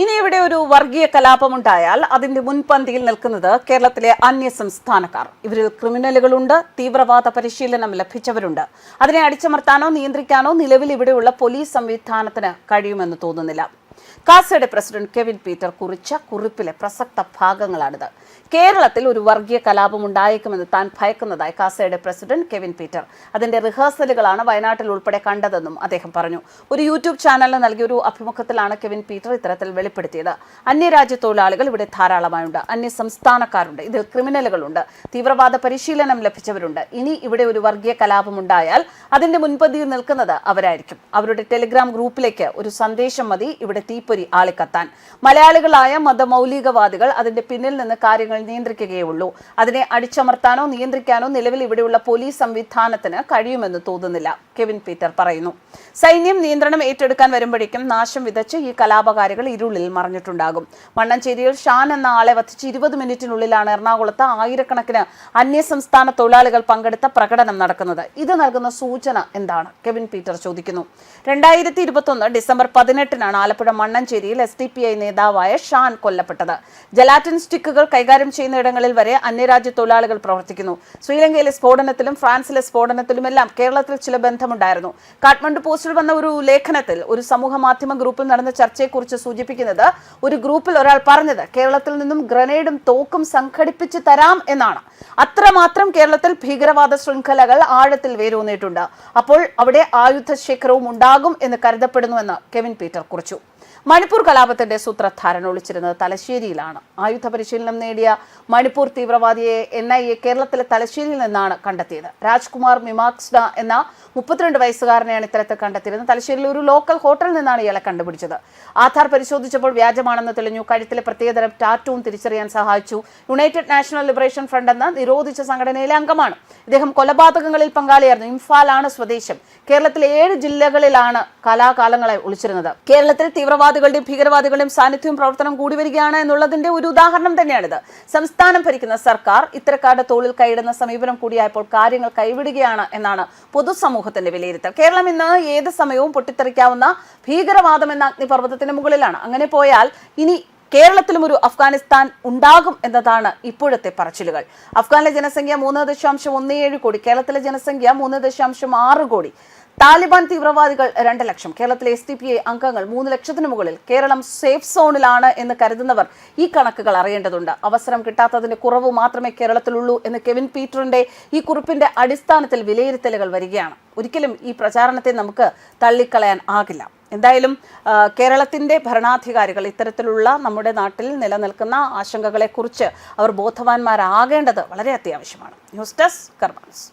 ഇനി ഇവിടെ ഒരു വർഗീയ കലാപമുണ്ടായാൽ അതിന്റെ മുൻപന്തിയിൽ നിൽക്കുന്നത് കേരളത്തിലെ അന്യ സംസ്ഥാനക്കാർ. ഇവരിൽ ക്രിമിനലുകളുണ്ട് തീവ്രവാദ പരിശീലനം ലഭിച്ചവരുണ്ട്. അതിനെ അടിച്ചമർത്താനോ നിയന്ത്രിക്കാനോ നിലവിൽ ഇവിടെയുള്ള പോലീസ് സംവിധാനത്തിന് കഴിയുമെന്ന് തോന്നുന്നില്ല. കാസയുടെ പ്രസിഡന്റ് കെവിൻ പീറ്റർ കുറിച്ച കുറിപ്പിലെ പ്രസക്ത ഭാഗങ്ങളാണിത്. കേരളത്തിൽ ഒരു വർഗീയ കലാപം ഉണ്ടായേക്കുമെന്ന് താൻ ഭയക്കുന്നതായി കാസയുടെ പ്രസിഡന്റ് കെവിൻ പീറ്റർ. അതിന്റെ റിഹേഴ്സലുകളാണ് വയനാട്ടിൽ ഉൾപ്പെടെ കണ്ടതെന്നും അദ്ദേഹം പറഞ്ഞു. ഒരു യൂട്യൂബ് ചാനലിന് നൽകിയ ഒരു അഭിമുഖത്തിലാണ് കെവിൻ പീറ്റർ ഇത്തരത്തിൽ വെളിപ്പെടുത്തിയത്. അന്യരാജ്യ തൊഴിലാളികൾ ഇവിടെ ധാരാളമായുണ്ട്. അന്യ സംസ്ഥാനക്കാരുണ്ട്. ഇതിൽ ക്രിമിനലുകളുണ്ട്. തീവ്രവാദ പരിശീലനം ലഭിച്ചവരുണ്ട്. ഇനി ഇവിടെ ഒരു വർഗീയ കലാപം ഉണ്ടായാൽ അതിന്റെ മുൻപന്തിയിൽ നിൽക്കുന്നത് അവരായിരിക്കും. അവരുടെ ടെലിഗ്രാം ഗ്രൂപ്പിലേക്ക് ഒരു സന്ദേശം മതി. ഇവിടെ തീപ്പൊരി ആളിക്കത്താൻ മലയാളികളായ മതമൗലികവാദികൾ അതിന്റെ പിന്നിൽ നിന്ന് കാര്യങ്ങൾ നിയന്ത്രിക്കുകയുള്ളൂ അതിനെ അടിച്ചമർത്താനോ നിയന്ത്രിക്കാനോ നിലവിൽ ഇവിടെയുള്ള പോലീസ് സംവിധാനത്തിന് കഴിയുമെന്ന് തോന്നുന്നില്ല കെവിൻ പീറ്റർ പറയുന്നു. സൈന്യം നിയന്ത്രണം ഏറ്റെടുക്കാൻ വരുമ്പോഴേക്കും നാശം വിതച്ച് ഈ കലാപകാരികൾ ഇരുളിൽ മറഞ്ഞിട്ടുണ്ടാകും. മണ്ണഞ്ചേരിയിൽ ഷാൻ എന്ന ആളെ വധിച്ച് ഇരുപത് മിനിറ്റിനുള്ളിലാണ് എറണാകുളത്ത് ആയിരക്കണക്കിന് അന്യസംസ്ഥാന തൊഴിലാളികൾ പങ്കെടുത്ത പ്രകടനം നടക്കുന്നത്. ഇത് നൽകുന്ന സൂചന എന്താണ്? കെവിൻ പീറ്റർ ചോദിക്കുന്നു. രണ്ടായിരത്തി ഇരുപത്തൊന്ന് ഡിസംബർ പതിനെട്ടിനാണ് ആലപ്പുഴ മണ്ണഞ്ചേരിയിൽ എസ് ഡി പി ഐ നേതാവായ ഷാൻ കൊല്ലപ്പെട്ടത്. ജലാറ്റിൻ സ്റ്റിക്കുകൾ കൈകാര്യം ചെയ്യുന്ന ഇടങ്ങളിൽ വരെ അന്യരാജ്യ തൊഴിലാളികൾ പ്രവർത്തിക്കുന്നു. ശ്രീലങ്കയിലെ സ്ഫോടനത്തിലും ഫ്രാൻസിലെ സ്ഫോടനത്തിലുമെല്ലാം കേരളത്തിൽ ചില ബന്ധമുണ്ടായിരുന്നു. കാഠ്മണ്ഡു പോസ്റ്റിൽ വന്ന ഒരു ലേഖനത്തിൽ ഒരു സമൂഹ മാധ്യമ ഗ്രൂപ്പിൽ നടന്ന ചർച്ചയെക്കുറിച്ച് സൂചിപ്പിക്കുന്നത് ഒരു ഗ്രൂപ്പിൽ ഒരാൾ പറഞ്ഞത് കേരളത്തിൽ നിന്നും ഗ്രനേഡും തോക്കും സംഘടിപ്പിച്ച് തരാം എന്നാണ്. അത്രമാത്രം കേരളത്തിൽ ഭീകരവാദ ശൃംഖലകൾ ആഴത്തിൽ വേരൂന്നിയിട്ടുണ്ട്. അപ്പോൾ അവിടെ ആയുധ ശേഖരവും ഉണ്ടാകും എന്ന് കരുതപ്പെടുന്നുവെന്ന് കെവിൻ പീറ്റർ കുറിച്ചു. മണിപ്പൂർ കലാപത്തിന്റെ സൂത്രധാരൻ ഒളിച്ചിരുന്നത് തലശ്ശേരിയിലാണ്. ആയുധ പരിശീലനം നേടിയ മണിപ്പൂർ തീവ്രവാദിയെ എൻ ഐ എ കേരളത്തിലെ തലശ്ശേരിയിൽ നിന്നാണ് കണ്ടെത്തിയത്. രാജ്കുമാർ മിമാക്സ്ഡ എന്ന മുപ്പത്തിരണ്ട് വയസ്സുകാരനെയാണ് ഇത്തരത്തിൽ കണ്ടെത്തിയിരുന്നത്. തലശ്ശേരിയിലെ ഒരു ലോക്കൽ ഹോട്ടലിൽ നിന്നാണ് ഇയാളെ കണ്ടുപിടിച്ചത്. ആധാർ പരിശോധിച്ചപ്പോൾ വ്യാജമാണെന്ന് തെളിഞ്ഞു. കഴുത്തിലെ പ്രത്യേകതരം ടാറ്റൂവും തിരിച്ചറിയാൻ സഹായിച്ചു. യുണൈറ്റഡ് നാഷണൽ ലിബറേഷൻ ഫ്രണ്ട് എന്ന നിരോധിച്ച സംഘടനയിലെ അംഗമാണ്. ഇദ്ദേഹം കൊലപാതകങ്ങളിൽ പങ്കാളിയായിരുന്നു. ഇംഫാലാണ് സ്വദേശം. കേരളത്തിലെ ഏഴ് ജില്ലകളിലാണ് കലാകാലങ്ങളെ ഒളിച്ചിരുന്നത്. കേരളത്തിൽ തീവ്രവാദികളുടെയും ഭീകരവാദികളുടെയും സാന്നിധ്യവും പ്രവർത്തനം കൂടി വരികയാണ് എന്നുള്ളതിന്റെ ഒരു ഉദാഹരണം തന്നെയാണിത്. സംസ്ഥാനം ഭരിക്കുന്ന സർക്കാർ ഇത്തരക്കാരുടെ തോളിൽ കൈയിടുന്ന സമീപനം കൂടിയായപ്പോൾ കാര്യങ്ങൾ കൈവിടുകയാണ് എന്നാണ് പൊതുസമൂഹത്തിന്റെ വിലയിരുത്തൽ. കേരളം ഇന്ന് ഏത് സമയവും പൊട്ടിത്തെറിക്കാവുന്ന ഭീകരവാദം എന്ന അഗ്നിപർവതത്തിന് മുകളിലാണ്. അങ്ങനെ പോയാൽ ഇനി കേരളത്തിലും ഒരു അഫ്ഗാനിസ്ഥാൻ ഉണ്ടാകും എന്നതാണ് ഇപ്പോഴത്തെ പറച്ചിലുകൾ. അഫ്ഗാനിലെ ജനസംഖ്യ മൂന്ന് ദശാംശം ഒന്ന് ഏഴ് കോടി കേരളത്തിലെ ജനസംഖ്യ മൂന്ന് ദശാംശം ആറ് കോടി. താലിബാൻ തീവ്രവാദികൾ രണ്ട് ലക്ഷം. കേരളത്തിലെ എസ് ഡി പി ഐ അംഗങ്ങൾ മൂന്ന് ലക്ഷത്തിന് മുകളിൽ. കേരളം സേഫ് സോണിലാണ് എന്ന് കരുതുന്നവർ ഈ കണക്കുകൾ അറിയേണ്ടതുണ്ട്. അവസരം കിട്ടാത്തതിന്റെ കുറവ് മാത്രമേ കേരളത്തിലുള്ളൂ എന്ന് കെവിൻ പീറ്ററിന്റെ ഈ കുറിപ്പിന്റെ അടിസ്ഥാനത്തിൽ വിലയിരുത്തലുകൾ വരികയാണ്. ഒരിക്കലും ഈ പ്രചാരണത്തെ നമുക്ക് തള്ളിക്കളയാൻ ആകില്ല. എന്തായാലും കേരളത്തിന്റെ ഭരണാധികാരികൾ ഇത്തരത്തിലുള്ള നമ്മുടെ നാട്ടിൽ നിലനിൽക്കുന്ന ആശങ്കകളെക്കുറിച്ച് അവർ ബോധവാന്മാരാകേണ്ടത് വളരെ അത്യാവശ്യമാണ്. News desk കർമാൻസ്